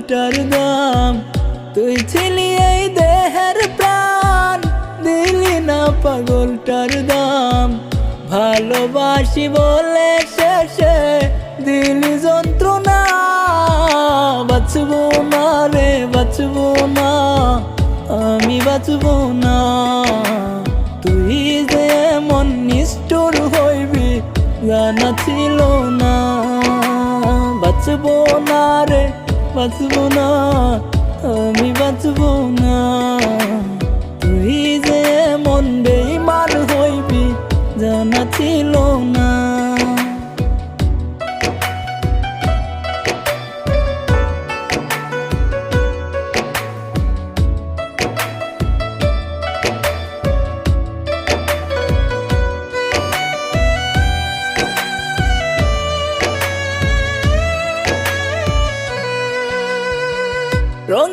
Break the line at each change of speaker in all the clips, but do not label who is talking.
পাগলটার দাম। তুই ছিলি এই দেহের প্রাণ। দিলি না পাগলটার দাম। ভালোবাসি বলে শেষে দিলি যন্ত্রণা। বাঁচবো না রে, বাঁচবো না। আমি বাঁচবো না। তুই যে মন নিষ্ঠুর হইবি, জানা ছিল না। বাঁচবো না আমি বাঁচব না। তুই যে মন বেইমান হইবি জানা ছিল না।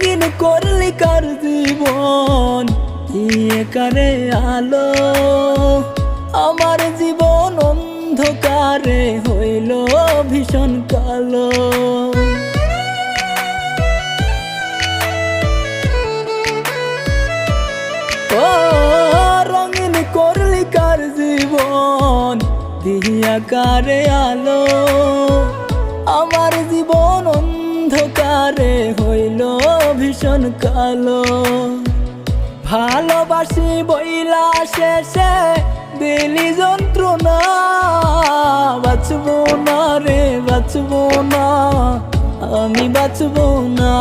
রঙিন করলি কার জীবন? কারে আলো? আমার জীবন অন্ধকারে হইল ভীষণ কালো। ও, রঙিন করলি কার জীবন? দিয়া কারে আলো। আমার জীবন অন্ধকারে হইল ভীষণ কালো। ভালোবাসি বইলা শেষে দিলি যন্ত্রণা। বাঁচবো না রে, বাঁচবো না, আমি বাঁচবো না।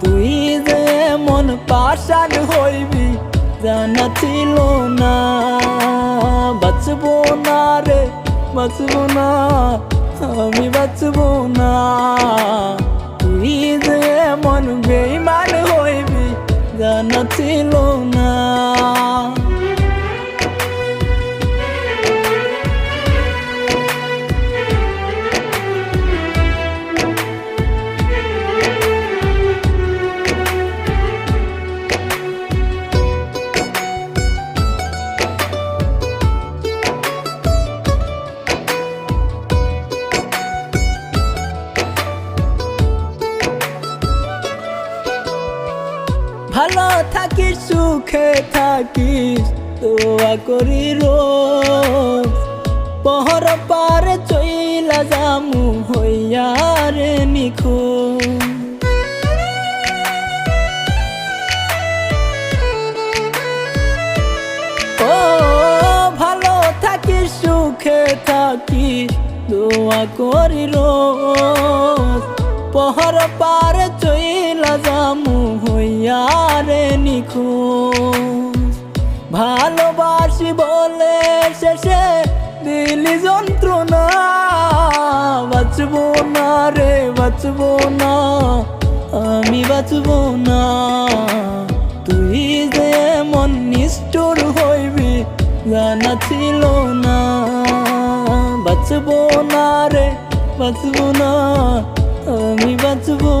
তুই যে মন পাশান হইবি, জানা ছিল না। বাঁচবো না রে, বাঁচবো না। আমি বাঁচব না। তুই যে মন বেইমান হইবি জানা ছিল না। ভালো থাকিস, সুখে থাকিস, দোয়া করি রোজ। পহর পারে চইলা জামু হইয়া রে নিখো ও ভালো থাকিস, সুখে থাকিস, দোয়া করি রোজ। পহর পার চইলা হইয়া নিখোঁজ ভালোবাসি বলে শেষে দিলি যন্ত্রণা। বাঁচবো না রে, বাঁচবো না, আমি বাঁচবো না। তুই যে মন নিষ্ঠুর হইবি, জানা ছিল না। বাঁচবো না রে, বাঁচবো না, আমি বাঁচবো